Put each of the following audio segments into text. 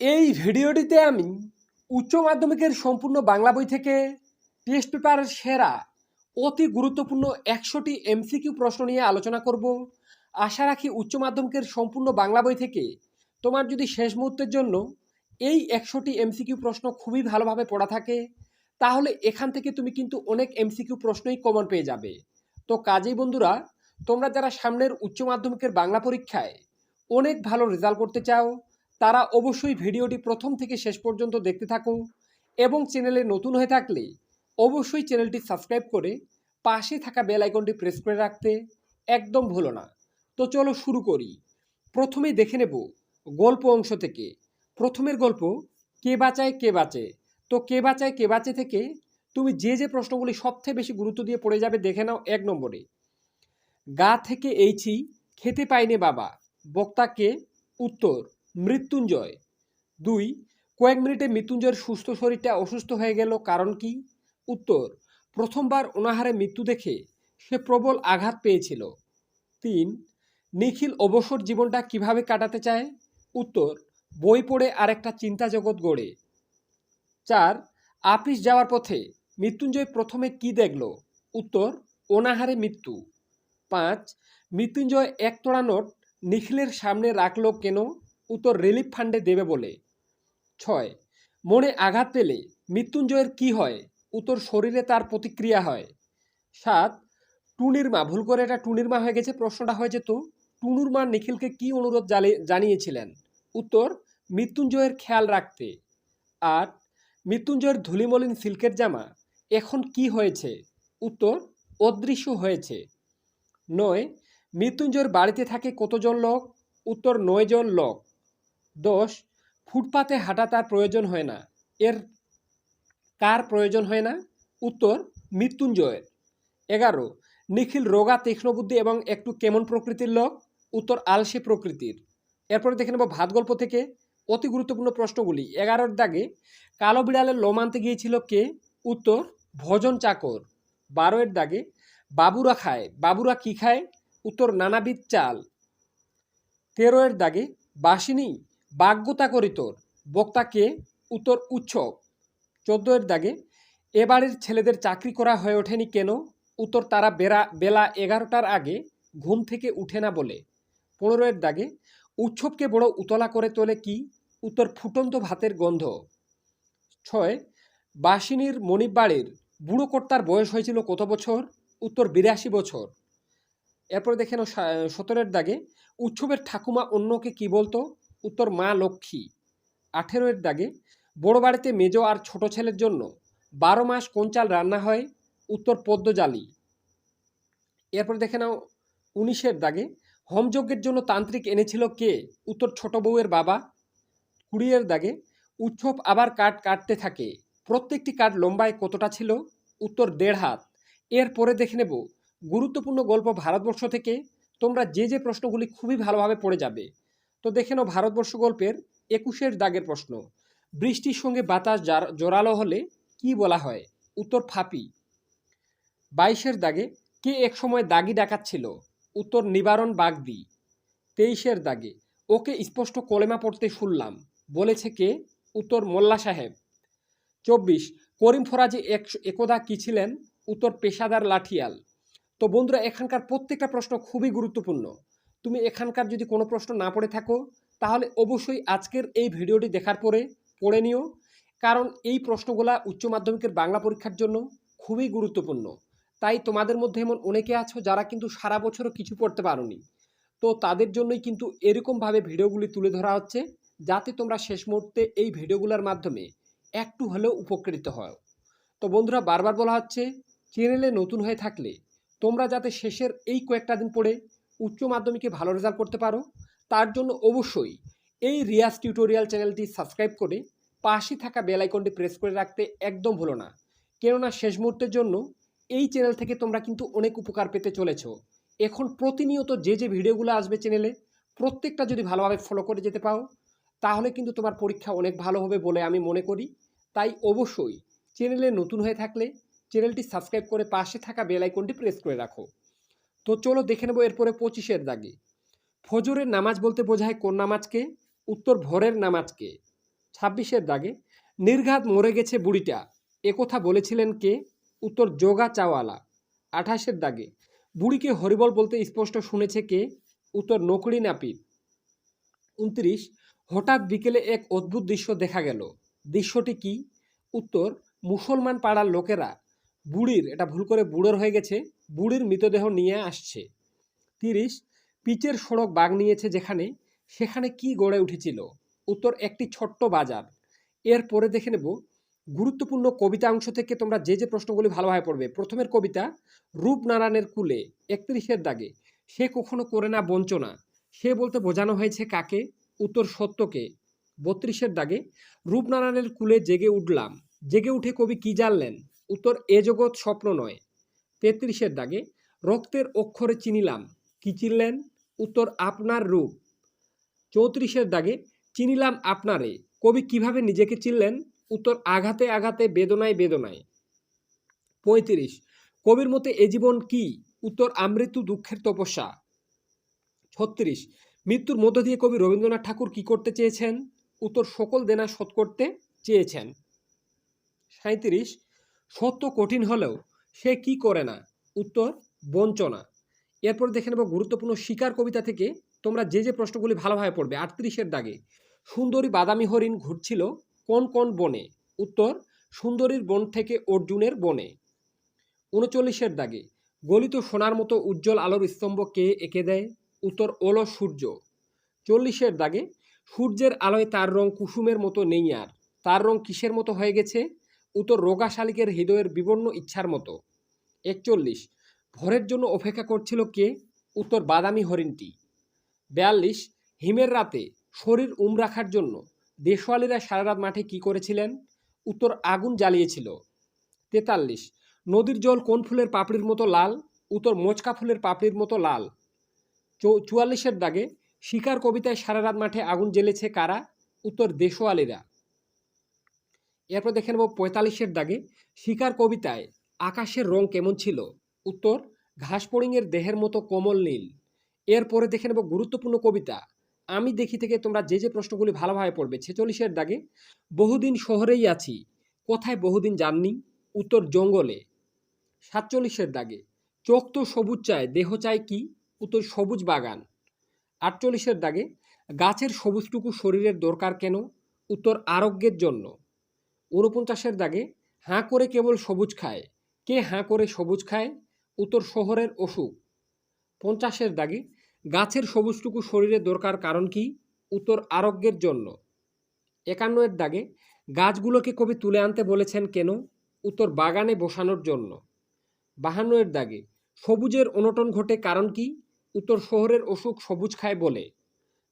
এই ভিডিওটিতে আমি উচ্চ মাধ্যমিকের সম্পূর্ণ বাংলা বই থেকে টেস্ট পেপারের সেরা, অতি গুরুত্বপূর্ণ একশোটি এমসিকিউ প্রশ্ন নিয়ে আলোচনা করব। আশা রাখি উচ্চ মাধ্যমিকের সম্পূর্ণ বাংলা বই থেকে তোমার যদি শেষ মুহূর্তের জন্য এই একশোটি এমসিকিউ প্রশ্ন খুবই ভালোভাবে পড়া থাকে, তাহলে এখান থেকে তুমি কিন্তু অনেক এমসিকিউ প্রশ্নই কমন পেয়ে যাবে। তো কাজেই বন্ধুরা, তোমরা যারা সামনের উচ্চ মাধ্যমিকের বাংলা পরীক্ষায় অনেক ভালো রেজাল্ট করতে চাও তারা অবশ্যই ভিডিওটি প্রথম থেকে শেষ পর্যন্ত দেখতে থাকো এবং চ্যানেলে নতুন হয়ে থাকলে অবশ্যই চ্যানেলটি সাবস্ক্রাইব করে পাশে থাকা বেল আইকনটি প্রেস করে রাখতে একদম ভুলো না। তো চলো শুরু করি। প্রথমেই দেখে নেব গল্প অংশ থেকে। প্রথমের গল্প, কে বাঁচায়, কে বাঁচে? তো কে বাঁচায়, কে বাঁচে থেকে তুমি যে যে প্রশ্নগুলি সবথেকে বেশি গুরুত্ব দিয়ে পড়ে যাবে দেখে নাও এক নম্বরে। গা থেকে এইছি, খেতে পাইনে বাবা। বক্তাকে উত্তর মৃত্যুঞ্জয়। দুই, কয়েক মিনিটে মৃত্যুঞ্জয়ের সুস্থ শরীরটা অসুস্থ হয়ে গেল কারণ কি? উত্তর, প্রথমবার অনাহারে মৃত্যু দেখে সে প্রবল আঘাত পেয়েছিল। তিন, নিখিল অবসর জীবনটা কীভাবে কাটাতে চায়? উত্তর, বই পড়ে আরেকটা চিন্তা জগৎ গড়ে। চার আপিস যাওয়ার পথে মৃত্যুঞ্জয় প্রথমে কি দেখল? উত্তর, অনাহারে মৃত্যু। পাঁচ, মৃত্যুঞ্জয় একতোড়া নোট নিখিলের সামনে রাখল কেন? উত্তর রিলিফ ফান্ডে দেবে বলে। ছয়, মনে আঘাত পেলে মৃত্যুঞ্জয়ের কি হয়? উত্তর শরীরে তার প্রতিক্রিয়া হয়। সাত টুনির মা ভুল করে এটা টুনির মা হয়ে গেছে, প্রশ্নটা হয়ে যেত টুনুর মা নিখিলকে কি অনুরোধ জানিয়েছিলেন? উত্তর, মৃত্যুঞ্জয়ের খেয়াল রাখতে। আট, মৃত্যুঞ্জয়ের ধুলিমলিন সিল্কের জামা, এখন কি হয়েছে? উত্তর, অদৃশ্য হয়েছে। নয়, মৃত্যুঞ্জয়ের বাড়িতে থাকে কতজন লোক? উত্তর নয় জন লোক। দশ ফুটপাতে হাঁটা তার প্রয়োজন হয় না। এর কার প্রয়োজন হয় না? উত্তর, মৃত্যুঞ্জয়ের। এগারো, নিখিল রোগা তীক্ষ্ণবুদ্ধি এবং একটু কেমন প্রকৃতির লোক? উত্তর, আলসে প্রকৃতির। এরপরে দেখে নেব ভাত গল্প থেকে। অতি গুরুত্বপূর্ণ প্রশ্নগুলি। এগারোর দাগে, কালো বিড়ালের লোম আনতে গিয়েছিল কে? উত্তর, ভজন চাকর। বারোয়ের দাগে, বাবুরা খায়। বাবুরা কি খায়? উত্তর, নানাবিধ চাল। তেরোয়ের দাগে, বাসিনী। বাগ্যতা করিতর বক্তা কে? উত্তর উৎসব চোদ্দোয়ের দাগে, এবারের ছেলেদের চাকরি করা হয়ে ওঠেনি কেন? উত্তর, তারা বেড়া বেলা এগারোটার আগে ঘুম থেকে উঠে না বলে। পনেরোয়ের দাগে, উৎসবকে বড় উতলা করে তোলে কি? উত্তর, ফুটন্ত ভাতের গন্ধ। ছয়, বাসিনীর মণিব বাড়ির বুড়ো কর্তার বয়স হয়েছিল কত বছর? উত্তর, বিরাশি বছর। এরপর দেখেন সতেরোর দাগে, উৎসবের ঠাকুমা অন্যকে কি বলতো? উত্তর মা লক্ষ্মী। আঠেরোর দাগে বড় বাড়িতে মেজ আর ছোট ছেলের জন্য বারো মাস কোন চাল রান্না হয় উত্তর পদ্মজালি। এরপর দেখে নাও, উনিশের দাগে হোমযজ্ঞের জন্য তান্ত্রিক এনেছিল কে? উত্তর ছোট বউয়ের বাবা। কুড়িয়ের দাগে উৎসব আবার কাঠ কাটতে থাকে। প্রত্যেকটি কাঠ লম্বায় কতটা ছিল? উত্তর দেড় হাত। এরপরে দেখে নেব, গুরুত্বপূর্ণ গল্প ভারতবর্ষ থেকে তোমরা যে যে প্রশ্নগুলি খুবই ভালোভাবে পড়ে যাবে। তো দেখে নাও ভারতবর্ষ গল্পের একুশের দাগের প্রশ্ন। বৃষ্টির সঙ্গে বাতাস জার- জোরালো হলে কি বলা হয়? উত্তর ফাপি। বাইশের দাগে কে একসময় দাগি ডাকাচ্ছিল উত্তর নিবারণ বাগদি। তেইশের দাগে ওকে স্পষ্ট কলেমা পড়তে শুনলাম। বলেছে কে? উত্তর মোল্লা সাহেব। চব্বিশ, করিম ফরাজি এক একদা কি ছিলেন? উত্তর পেশাদার লাঠিয়াল। তো বন্ধুরা, এখানকার প্রত্যেকটা প্রশ্ন খুবই গুরুত্বপূর্ণ। তুমি এখানকার যদি কোনো প্রশ্ন না পড়ে থাকো, তাহলে অবশ্যই আজকের এই ভিডিওটি দেখার পরে পড়ে নিও। কারণ এই প্রশ্নগুলা উচ্চ মাধ্যমিকের বাংলা পরীক্ষার জন্য খুবই গুরুত্বপূর্ণ। তাই তোমাদের মধ্যে এমন অনেকে আছো যারা কিন্তু সারা বছরও কিছু পড়তে পারোনি। তো তাদের জন্যই কিন্তু এরকমভাবে ভিডিওগুলি তুলে ধরা হচ্ছে, যাতে তোমরা শেষ মুহূর্তে এই ভিডিওগুলোর মাধ্যমে একটু হলেও উপকৃত হও। তো বন্ধুরা, বারবার বলা হচ্ছে, চ্যানেলে নতুন হয়ে থাকলে তোমরা যাতে শেষের এই কয়েকটা দিন পড়ে উচ্চ মাধ্যমিকে ভালো রেজাল্ট করতে পারো। তার জন্য অবশ্যই এই রিয়াজ টিউটোরিয়াল চ্যানেলটি সাবস্ক্রাইব করে পাশে থাকা বেল আইকনটি প্রেস করে রাখতে একদম ভুলো না। কেননা শেষ মুহূর্তের জন্য এই চ্যানেল থেকে তোমরা কিন্তু অনেক উপকার পেতে চলেছো। এখন প্রতিনিয়ত যে যে ভিডিওগুলো আসবে চ্যানেলে প্রত্যেকটা যদি ভালোভাবে ফলো করে যেতে পাও তাহলে কিন্তু তোমার পরীক্ষা অনেক ভালো হবে বলে আমি মনে করি। তাই অবশ্যই চ্যানেলে নতুন হয়ে থাকলে চ্যানেলটি সাবস্ক্রাইব করে পাশে থাকা বেল আইকনটি প্রেস করে রাখো। তো চলো দেখে নেব এরপরে পঁচিশের দাগে। ফজরের নামাজ বলতে বোঝায় কোন নামাজকে? উত্তর, ভোরের নামাজকে। ছাব্বিশের দাগে, নির্ঘাত মরে গেছে বুড়িটা। একথা বলেছিলেন কে? উত্তর যোগা চাওয়ালা। আঠাশের দাগে, বুড়িকে হরিবল বলতে স্পষ্ট শুনেছে কে? উত্তর নকরি নাপিত। উনত্রিশ, হঠাৎ বিকেলে এক অদ্ভুত দৃশ্য দেখা গেল। দৃশ্যটি কি? উত্তর, মুসলমান পাড়ার লোকেরা বুড়ির, এটা ভুল করে বুড়োর হয়ে গেছে, বুড়ির মৃতদেহ নিয়ে আসছে। তিরিশ, পিচের সড়ক বাগ নিয়েছে যেখানে, সেখানে কি গড়ে উঠেছিল? উত্তর, একটি ছোট্ট বাজার। এরপরে দেখে নেব, গুরুত্বপূর্ণ কবিতা অংশ থেকে তোমরা যে যে প্রশ্নগুলি ভালোভাবে পড়বে। প্রথমের কবিতা, রূপনারায়ণের কুলে, একত্রিশের দাগে, সে কখনো করে না বঞ্চনা। সে বলতে বোঝানো হয়েছে কাকে? উত্তর, সত্যকে। বত্রিশের দাগে, রূপনারায়ণের কুলে জেগে উঠলাম। জেগে উঠে কবি কি জানলেন? উত্তর, এ জগৎ স্বপ্ন নয়। তেত্রিশের দাগে, রক্তের অক্ষরে চিনিলাম। কি চিনলেন? উত্তর, আপনার রূপ। চৌত্রিশের দাগে, চিনিলাম আপনারে। কবি কীভাবে নিজেকে চিনলেন? উত্তর, আঘাতে আঘাতে, বেদনায় বেদনায়। পঁয়ত্রিশ, কবির মতে এ জীবন কি? উত্তর, আমৃত্যু দুঃখের তপস্যা। ছত্রিশ, মৃত্যুর মধ্য দিয়ে কবি রবীন্দ্রনাথ ঠাকুর কি করতে চেয়েছেন? উত্তর, সকল দেনা শোধ করতে চেয়েছেন। সাঁত্রিশ সত্য কঠিন হলেও সে কি করে না? উত্তর, বঞ্চনা। এরপর দেখে নেব গুরুত্বপূর্ণ শিকার কবিতা থেকে তোমরা যে যে প্রশ্নগুলি ভালোভাবে পড়বে। আটত্রিশের দাগে, সুন্দরী বাদামি হরিণ ঘুরছিল কোন কোন বনে? উত্তর, সুন্দরীর বন থেকে অর্জুনের বনে। উনচল্লিশের দাগে, গলিত সোনার মতো উজ্জ্বল আলোর স্তম্ভ কে এঁকে দেয়? উত্তর, ওলো সূর্য। চল্লিশের দাগে, সূর্যের আলোয় তার রং কুসুমের মতো নেই আর। তার রং কিসের মতো হয়ে গেছে? উত্তর রোগা শালিকের হৃদয়ের বিবর্ণ ইচ্ছার মতো। একচল্লিশ, ভোরের জন্য অপেক্ষা করছিল কে? উত্তর বাদামি হরিণটি। বিয়াল্লিশ, হিমের রাতে শরীর উম রাখার জন্য দেশওয়ালিরা সারা রাত মাঠে কি করেছিলেন? উত্তর আগুন জ্বালিয়েছিল। তেতাল্লিশ, নদীর জল কোন ফুলের পাপড়ির মতো লাল? উত্তর মোচকা ফুলের পাপড়ির মতো লাল। চুয়াল্লিশের দাগে শিকার কবিতায় সারা রাত মাঠে আগুন জ্বেলেছে কারা? উত্তর দেশওয়ালিরা। এরপর দেখে নেব পঁয়তাল্লিশের দাগে শিকার কবিতায় আকাশের রং কেমন ছিল। উত্তর ঘাসপড়িংয়ের দেহের মতো কোমল নীল। এরপরে দেখে নেব গুরুত্বপূর্ণ কবিতা, আমি দেখি থেকে তোমরা যে যে প্রশ্নগুলি ভালোভাবে পড়বে। ছেচল্লিশের দাগে, বহুদিন শহরেই আছি, কোথায় বহুদিন যাননি? উত্তর, জঙ্গলে। সাতচল্লিশের দাগে, চোখ তো সবুজ চায়, দেহ চায় কি? উত্তর, সবুজ বাগান। আটচল্লিশের দাগে, গাছের সবুজটুকু শরীরের দরকার কেন? উত্তর, আরোগ্যের জন্য। ঊনপঞ্চাশের দাগে হাঁ করে কেবল সবুজ খায়। কে হাঁ করে সবুজ খায়? উত্তর শহরের অসুখ পঞ্চাশের দাগে গাছের সবুজটুকু শরীরে দরকার কারণ কি? উত্তর আরোগ্যের জন্য। একান্নের দাগে গাছগুলোকে কবি তুলে আনতে বলেছেন কেন? উত্তর বাগানে বসানোর জন্য। বাহান্নের দাগে সবুজের অনটন ঘটে কারণ কি? উত্তর শহরের অসুখ সবুজ খায় বলে।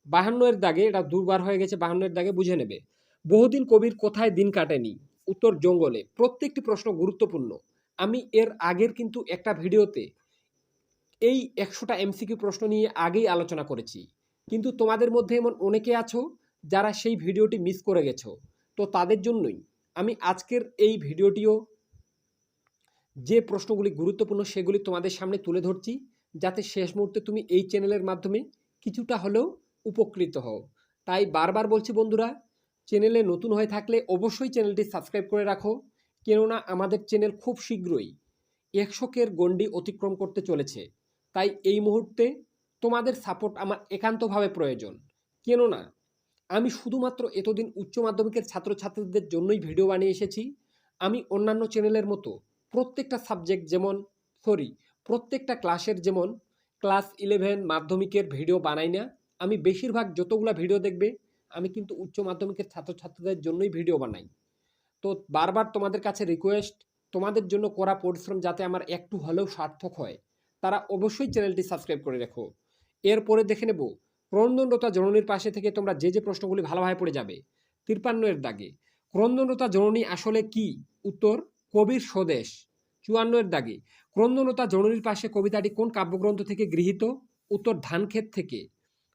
বাহান্নের দাগে, এটা দুবার হয়ে গেছে বাহান্নের দাগে বুঝে নেবে। বহুদিন কবির কোথায় দিন কাটেনি? উত্তর জঙ্গলে। প্রত্যেকটি প্রশ্ন গুরুত্বপূর্ণ। আমি এর আগের কিন্তু একটা ভিডিওতে এই একশোটা এমসিকিউ প্রশ্ন নিয়ে আগেই আলোচনা করেছি। কিন্তু তোমাদের মধ্যে এমন অনেকে আছো যারা সেই ভিডিওটি মিস করে গেছো। তো তাদের জন্যই আমি আজকের এই ভিডিওটিও যে প্রশ্নগুলি গুরুত্বপূর্ণ সেগুলি তোমাদের সামনে তুলে ধরছি, যাতে শেষ মুহূর্তে তুমি এই চ্যানেলের মাধ্যমে কিছুটা হলেও উপকৃত হও। তাই বারবার বলছি বন্ধুরা চ্যানেলে নতুন হয়ে থাকলে অবশ্যই চ্যানেলটি সাবস্ক্রাইব করে রাখো। কেননা আমাদের চ্যানেল খুব শীঘ্রই একশোকের গণ্ডি অতিক্রম করতে চলেছে। তাই এই মুহূর্তে তোমাদের সাপোর্ট আমার একান্তভাবে প্রয়োজন। কেননা আমি শুধুমাত্র এতদিন উচ্চ মাধ্যমিকের ছাত্রছাত্রীদের জন্যই ভিডিও বানিয়ে এসেছি। আমি অন্যান্য চ্যানেলের মতো প্রত্যেকটা সাবজেক্ট যেমন, সরি, প্রত্যেকটা ক্লাসের যেমন, ক্লাস ইলেভেন মাধ্যমিকের ভিডিও বানাই না। আমি বেশিরভাগ যতগুলো ভিডিও দেখবে আমি কিন্তু উচ্চ মাধ্যমিকের ছাত্রছাত্রীদের জন্যই ভিডিও বানাই। তো বারবার তোমাদের কাছে রিকোয়েস্ট তোমাদের জন্য করা পরিশ্রম যাতে আমার একটু হলেও সার্থক হয়, তারা অবশ্যই চ্যানেলটি সাবস্ক্রাইব করে রেখো। এরপরে দেখে নেব, ক্রন্দনরতা জননীর পাশে থেকে তোমরা যে যে প্রশ্নগুলি ভালোভাবে পড়ে যাবে তিরপান্নের দাগে, ক্রন্দনরতা জননী আসলে কি? উত্তর, কবির স্বদেশ। চুয়ান্নের দাগে ক্রন্দনতা জননীর পাশে কবিতাটি কোন কাব্যগ্রন্থ থেকে গৃহীত? উত্তর, ধানক্ষেত থেকে।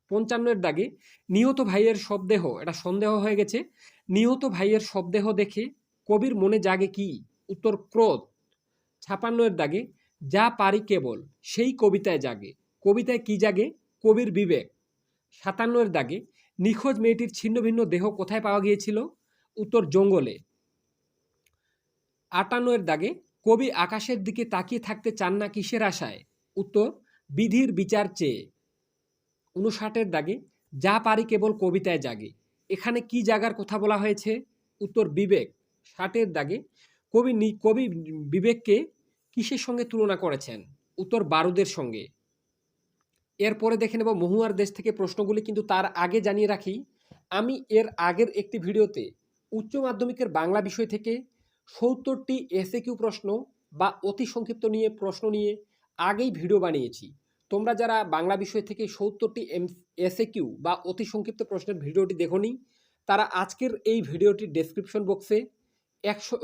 পঞ্চান্নের দাগে নিহত ভাইয়ের শবদেহ এটা সন্দেহ হয়ে গেছে, নিহত ভাইয়ের শবদেহ দেখে কবির মনে জাগে কি? উত্তর, ক্রোধ। ছাপান্নের দাগে, যা পারি কেবল, সেই কবিতায় জাগে। কবিতায় কি জাগে? কবির বিবেক। সাতান্নের দাগে, নিখোঁজ মেয়েটির ছিন্ন ভিন্ন দেহ কোথায় পাওয়া গিয়েছিল? উত্তর, জঙ্গলে। আটান্নয়ের দাগে, কবি আকাশের দিকে তাকিয়ে থাকতে চান না কিসের আশায়? উত্তর, বিধির বিচার চেয়ে। উনষাটের দাগে, যা পারি কেবল কবিতায় জাগে। এখানে কি জাগার কথা বলা হয়েছে? উত্তর, বিবেক। ষাটের দাগে, কবি কবি বিবেককে কিসের সঙ্গে তুলনা করেছেন? উত্তর, বারুদের সঙ্গে। এরপরে দেখে নেব মহুয়ার দেশ থেকে প্রশ্নগুলি, কিন্তু তার আগে জানিয়ে রাখি, আমি এর আগের একটি ভিডিওতে উচ্চ মাধ্যমিকের বাংলা বিষয় থেকে সত্তরটি এসএ কিউ প্রশ্ন বা অতি সংক্ষিপ্ত নিয়ে প্রশ্ন নিয়ে আগেই ভিডিও বানিয়েছি। তোমরা যারা বাংলা বিষয় থেকে সত্তরটি এম এসএ কিউ বা অতি সংক্ষিপ্ত প্রশ্নের ভিডিওটি দেখোনি, তারা আজকের এই ভিডিওটির ডেসক্রিপশন বক্সে একশো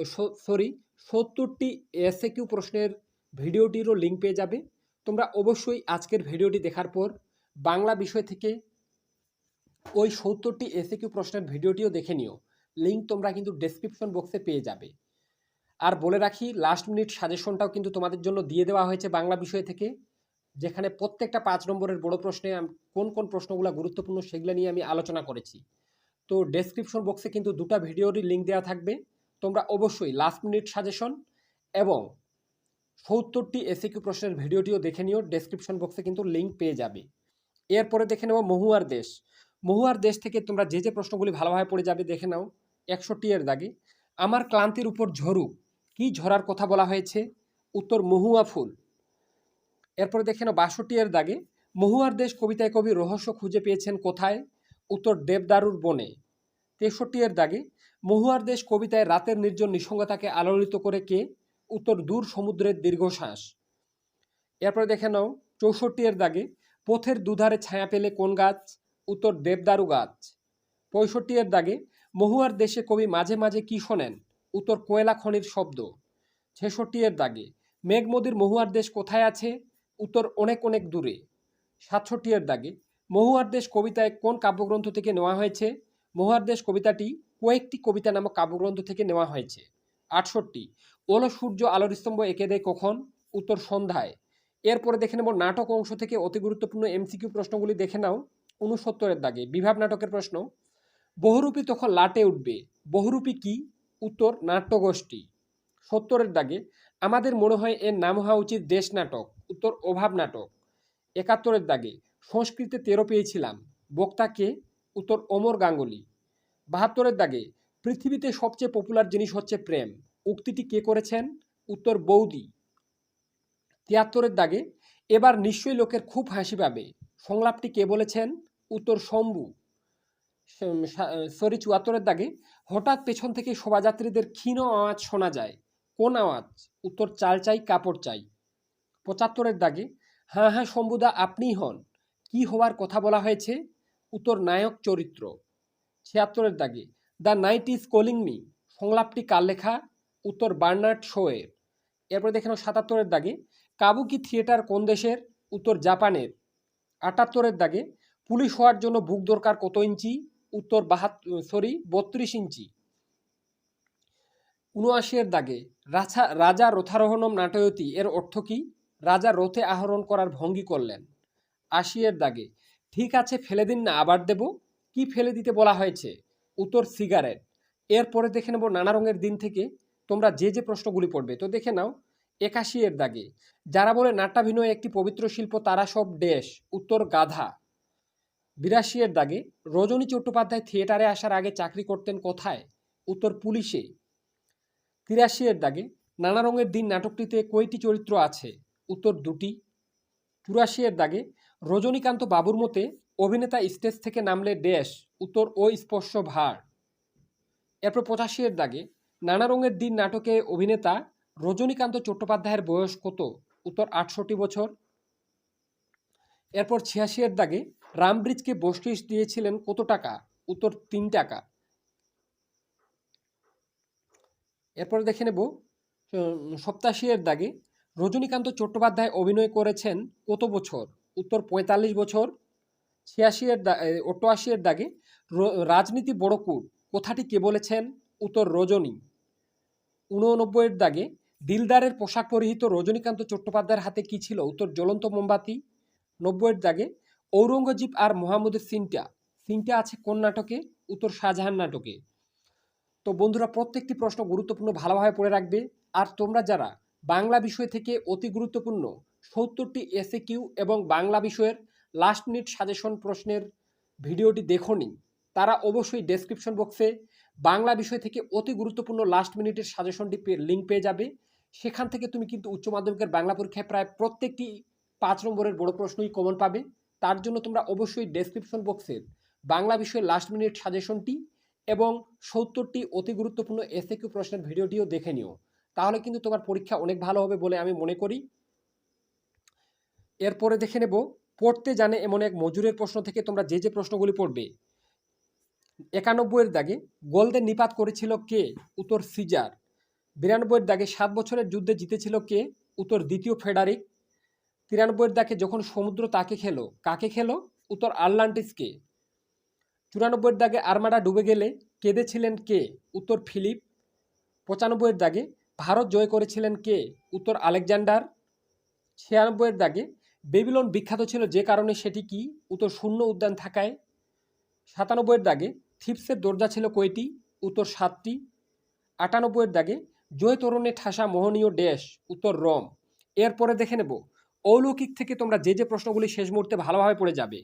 সরি সত্তরটি এসএ কিউ প্রশ্নের ভিডিওটিরও লিঙ্ক পেয়ে যাবে। তোমরা অবশ্যই আজকের ভিডিওটি দেখার পর বাংলা বিষয় থেকে ওই সত্তরটি এসএ কিউ প্রশ্নের ভিডিওটিও দেখে নিও। লিঙ্ক তোমরা কিন্তু ডেসক্রিপশন বক্সে পেয়ে যাবে। আর বলে রাখি লাস্ট মিনিট সাজেশনটাও কিন্তু তোমাদের জন্য দিয়ে দেওয়া হয়েছে বাংলা বিষয় থেকে। যেখানে প্রত্যেকটা পাঁচ নম্বরের বড় প্রশ্নে কোন কোন প্রশ্নগুলো গুরুত্বপূর্ণ সেগুলো নিয়ে আমি আলোচনা করেছি। তো ডেসক্রিপশন বক্সে কিন্তু দুটো ভিডিওরই লিঙ্ক দেওয়া থাকবে। তোমরা অবশ্যই লাস্ট মিনিট সাজেশন এবং সত্তরটি এসিকিউ প্রশ্নের ভিডিওটিও দেখে নিও। ডেসক্রিপশন বক্সে কিন্তু লিঙ্ক পেয়ে যাবে। এরপরে দেখে নেব মহুয়ার দেশ। মহুয়ার দেশ থেকে তোমরা যে যে প্রশ্নগুলি ভালোভাবে পড়ে যাবে দেখে নাও। একষট্টি এর দাগে, আমার ক্লান্তির উপর ঝরুক কি ঝরার কথা বলা হয়েছে? উত্তর, মহুয়া ফুল। এরপরে দেখে নাও বাষট্টি এর দাগে, মহুয়ার দেশ কবিতায় কবি রহস্য খুঁজে পেয়েছেন কোথায়? উত্তর দেবদারুর বনে। তেষট্টি এর দাগে, মহুয়ার দেশ কবিতায় রাতের নির্জন নিঃসঙ্গতাকে আলোড়িত করে কে? উত্তর দূর সমুদ্রের দীর্ঘশ্বাস। এরপরে দেখে নাও, চৌষট্টি এর দাগে, পথের দুধারে ছায়া পেলে কোন গাছ? উত্তর দেবদারু গাছ। পঁয়ষট্টি এর দাগে, মহুয়ার দেশে কবি মাঝে মাঝে কি শোনেন? উত্তর কোয়লা খনির শব্দ। ছেষট্টি এর দাগে, মেঘমদির মহুয়ার দেশ কোথায় আছে? উত্তর অনেক অনেক দূরে। সাতষট্টি এর দাগে মহুয়ার দেশ কবিতায় কোন কাব্যগ্রন্থ থেকে নেওয়া হয়েছে? মহুয়ার দেশ কবিতাটি কয়েকটি কবিতা নামক কাব্যগ্রন্থ থেকে নেওয়া হয়েছে। আটষট্টি, ওলো সূর্য আলোর স্তম্ভ এঁকে দেয় কখন? উত্তর সন্ধ্যায়। এরপরে দেখে নেব নাটক অংশ থেকে অতি গুরুত্বপূর্ণ এমসিকিউ প্রশ্নগুলি দেখে নাও। উনসত্তরের দাগে বিভাব নাটকের প্রশ্ন। বহুরূপী তখন লাটে উঠবে। বহুরূপী কি? উত্তর, নাট্যগোষ্ঠী। সত্তরের দাগে, আমাদের মনে হয় এর নাম হওয়া উচিত দেশ নাটক। উত্তর অভাব নাটক। একাত্তরের দাগে সংস্কৃতে তেরো পেয়েছিলাম। বক্তাকে উত্তর অমর গাঙ্গুলি। বাহাত্তরের দাগে পৃথিবীতে সবচেয়ে পপুলার জিনিস হচ্ছে প্রেম। উক্তিটি কে করেছেন? উত্তর বৌদি। তিয়াত্তরের দাগে এবার নিশ্চয়ই লোকের খুব হাসি পাবে। সংলাপটি কে বলেছেন? উত্তর শম্ভু। সরি, চুয়াত্তরের দাগে হঠাৎ পেছন থেকে শোভাযাত্রীদের ক্ষীণ আওয়াজ শোনা যায়। কোন আওয়াজ? উত্তর চাল চাই কাপড় চাই পঁচাত্তরের দাগে হ্যাঁ হ্যাঁ শম্ভুদা, আপনিই হন। কি হওয়ার কথা বলা হয়েছে? উত্তর, নায়ক চরিত্র। ছিয়াত্তরের দাগে, the night is calling me. সংলাপটি কার লেখা? উত্তর, বার্নার্ড শোয়ের। এরপরে দেখে নাও, সাতাত্তরের দাগে, কাবুকি থিয়েটার কোন দেশের? উত্তর, জাপানের। আটাত্তরের দাগে, পুলিশ হওয়ার জন্য বুক দরকার কত ইঞ্চি? উত্তর বাহাত্তর সরি, বত্রিশ ইঞ্চি। উনআশি এর দাগে রাজা রাজা রথারোহণম নাটয়তি। এর অর্থ কি? রাজা রথে আহরণ করার ভঙ্গি করলেন। আশি এর দাগে, ঠিক আছে, ফেলে দিন না, আবার দেব। কি ফেলে দিতে বলা হয়েছে? উত্তর, সিগারেট। এরপরে দেখে নেব নানা রঙের দিন থেকে তোমরা যে যে প্রশ্নগুলি পড়বে। তো দেখে নাও একাশি এর দাগে, যারা বলে নাট্যাভিনয় একটি পবিত্র শিল্প, তারা সব ড্যাশ উত্তর, গাধা। বিরাশি এর দাগে, রজনী চট্টোপাধ্যায় থিয়েটারে আসার আগে চাকরি করতেন কোথায়? উত্তর, পুলিশে। তিরাশি এর দাগে, নানা রঙের দিন নাটকটিতে কয়টি চরিত্র আছে? উত্তর দুটি। চুরাশি এর দাগে রজনীকান্ত বাবুর মতে অভিনেতা স্টেজ থেকে নামলে ড্যাশ, উত্তর ও স্পর্শ ভার। এরপর পঁচাশি এর দাগে নানা রঙের দিন নাটকে অভিনেতা রজনীকান্ত চট্টোপাধ্যায়ের বয়স কত, উত্তর আটষট্টি বছর। এরপর ছিয়াশি এর দাগে রামব্রিজকে বস্তিস দিয়েছিলেন কত টাকা, উত্তর তিন টাকা। এরপর দেখে নেব সপ্তাশি এর দাগে রজনীকান্ত চট্টোপাধ্যায় অভিনয় করেছেন কত বছর? উত্তর পঁয়তাল্লিশ বছর ছিয়াশি এর অষ্টআশি এর দাগে। রাজনীতি বড় কূট, কথাটি কে বলেছেন? উত্তর রজনী। উননব্বইয়ের দাগে দিলদারের পোশাক পরিহিত রজনীকান্ত চট্টোপাধ্যায়ের হাতে কি ছিল? উত্তর জ্বলন্ত মোমবাতি। নব্বইয়ের দাগে ঔরঙ্গজীব আর মোহাম্মদের সিনটা। সিনটা আছে কোন নাটকে? উত্তর শাহজাহান নাটকে। তো বন্ধুরা, প্রত্যেকটি প্রশ্ন গুরুত্বপূর্ণ, ভালোভাবে পড়ে রাখবে। আর তোমরা যারা বাংলা বিষয় থেকে অতি গুরুত্বপূর্ণ। সত্তরটি এসএ কিউ এবং বাংলা বিষয়ের লাস্ট মিনিট সাজেশন প্রশ্নের ভিডিওটি দেখোনি। তারা অবশ্যই ডেসক্রিপশন বক্সে বাংলা বিষয় থেকে অতি গুরুত্বপূর্ণ লাস্ট মিনিটের সাজেশনটি লিঙ্ক পেয়ে যাবে। সেখান থেকে তুমি কিন্তু উচ্চ মাধ্যমিকের বাংলা পরীক্ষায় প্রায় প্রত্যেকটি পাঁচ নম্বরের বড় প্রশ্নই কমন পাবে। তার জন্য তোমরা অবশ্যই ডেসক্রিপশন বক্সের বাংলা বিষয়ের লাস্ট মিনিট সাজেশনটি এবং সত্তরটি অতি গুরুত্বপূর্ণ এসএ কিউ প্রশ্নের ভিডিওটিও দেখে নিও। তাহলে কিন্তু তোমার পরীক্ষা অনেক ভালো হবে বলে আমি মনে করি। এরপরে দেখে নেব, পড়তে জানে এমন এক মজুরের প্রশ্ন থেকে তোমরা যে যে প্রশ্নগুলি পড়বে। একানব্বইয়ের দাগে, গোলদের নিপাত করেছিল কে? উত্তর সিজার। বিরানব্বইয়ের দাগে সাত বছরের যুদ্ধে জিতেছিল কে? উত্তর দ্বিতীয় ফেডারিক। তিরানব্বইয়ের দাগে যখন সমুদ্র তাকে খেলো, কাকে খেলো? উত্তর আটলান্টিসকে। চুরানব্বইয়ের দাগে আর্মাডা ডুবে গেলে কেঁদেছিলেন কে? উত্তর ফিলিপ। পঁচানব্বইয়ের দাগে ভারত জয় করেছিলেন কে? উত্তর আলেকজান্ডার। ছিয়ানব্বইয়ের দাগে বেবিলন বিখ্যাত ছিল যে কারণে সেটি কি? উত্তর শূন্য উদ্যান থাকায়। সাতানব্বইয়ের দাগে থিপসের দরজা ছিল কয়টি? উত্তর সাতটি। আটানব্বইয়ের দাগে জয় তরুণে ঠাসা মোহনীয় ড্যাশ, উত্তর রম। এরপরে দেখে নেব, অলৌকিক থেকে তোমরা যে যে প্রশ্নগুলি শেষ মুহূর্তে ভালোভাবে পড়ে যাবে।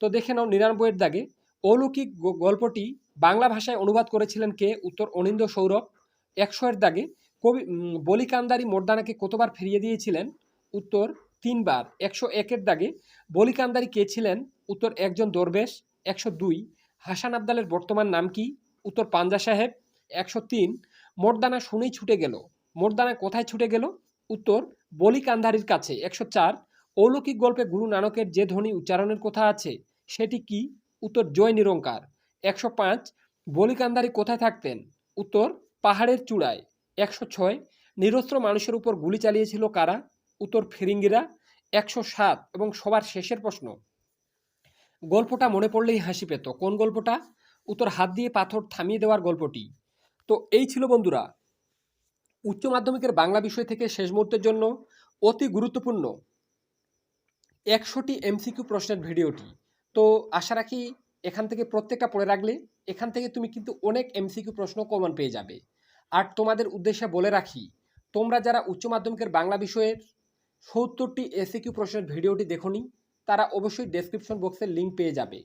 তো দেখে নাও, নিরানব্বইয়ের দাগে অলৌকিক গল্পটি বাংলা ভাষায় অনুবাদ করেছিলেন কে? উত্তর অনিন্দ সৌরভ। একশো এর দাগে কবি বলিকান্দারি মোর্দানাকে কতবার ফিরিয়ে দিয়েছিলেন? উত্তর, তিনবার। একশো একের দাগে বলিকান্দারি কে ছিলেন? উত্তর, একজন দরবেশ। একশো দুই। হাসান আবদালের বর্তমান নাম কি? উত্তর, পাঞ্জা সাহেব। একশো তিন। মোর্দানা শুনেই ছুটে গেল। মোর্দানা কোথায় ছুটে গেল? উত্তর, বলিকান্দারির কাছে। একশো চার। অলৌকিক গল্পে গুরু নানকের যে ধ্বনি উচ্চারণের কথা আছে, সেটি কি? উত্তর, জয় নিরঙ্কার। একশো পাঁচ। বলিকান্দারি কোথায় থাকতেন? উত্তর, পাহাড়ের চূড়ায়। একশো ছয়, নিরস্ত্র মানুষের উপর গুলি চালিয়েছিল কারা? উত্তর ফিরিঙ্গিরা। একশো সাত এবং সবার শেষের প্রশ্ন। গল্পটা মনে পড়লেই হাসি পেত। কোন গল্পটা? উত্তর, হাত দিয়ে পাথর থামিয়ে দেওয়ার গল্পটি। তো এই ছিল বন্ধুরা, উচ্চ মাধ্যমিকের বাংলা বিষয় থেকে শেষ মুহূর্তের জন্য অতি গুরুত্বপূর্ণ একশোটি এমসিকিউ প্রশ্নের ভিডিওটি। তো আশা রাখি এখান থেকে প্রত্যেকটা পড়ে রাখলে এখান থেকে তুমি কিন্তু অনেক এমসিকিউ প্রশ্ন কমন পেয়ে যাবে। আর তোমাদের উদ্দেশ্যে বলে রাখি, তোমরা যারা উচ্চ মাধ্যমিকের বাংলা বিষয়ের সত্তরটি এসিকিউ প্রশ্নের ভিডিওটি দেখোনি, তারা অবশ্যই ডেসক্রিপশন বক্সের লিঙ্ক পেয়ে যাবে।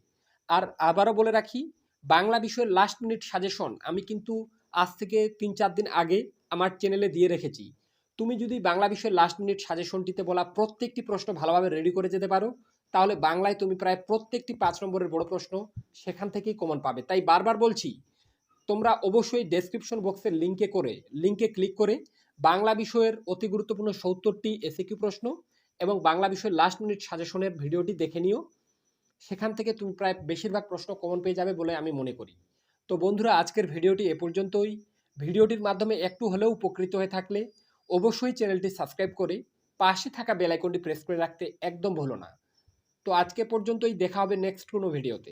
আর আবারও বলে রাখি, বাংলা বিষয়ের লাস্ট মিনিট সাজেশন আমি কিন্তু আজ থেকে তিন চার দিন আগে আমার চ্যানেলে দিয়ে রেখেছি। তুমি যদি বাংলা বিষয়ের লাস্ট মিনিট সাজেশনটিতে বলা প্রত্যেকটি প্রশ্ন ভালোভাবে রেডি করে যেতে পারো, তাহলে বাংলায় তুমি প্রায় প্রত্যেকটি পাঁচ নম্বরের বড় প্রশ্ন সেখান থেকেই কমন পাবে। তাই বারবার বলছি তোমরা অবশ্যই ডেসক্রিপশন বক্সের লিঙ্কে করে লিঙ্কে ক্লিক করে বাংলা বিষয়ের অতি গুরুত্বপূর্ণ সত্তরটি এসিকিউ প্রশ্ন এবং বাংলা বিষয়ের লাস্ট মিনিট সাজেশনের ভিডিওটি দেখে নিও। সেখান থেকে তুমি প্রায় বেশিরভাগ প্রশ্ন কমন পেয়ে যাবে বলে আমি মনে করি। তো বন্ধুরা, আজকের ভিডিওটি এ পর্যন্তই। ভিডিওটির মাধ্যমে একটু হলেও উপকৃত হয়ে থাকলে অবশ্যই চ্যানেলটি সাবস্ক্রাইব করে পাশে থাকা বেল আইকনটি প্রেস করে রাখতে একদম ভুলো না। তো আজকে পর্যন্তই, দেখা হবে নেক্সট কোনো ভিডিওতে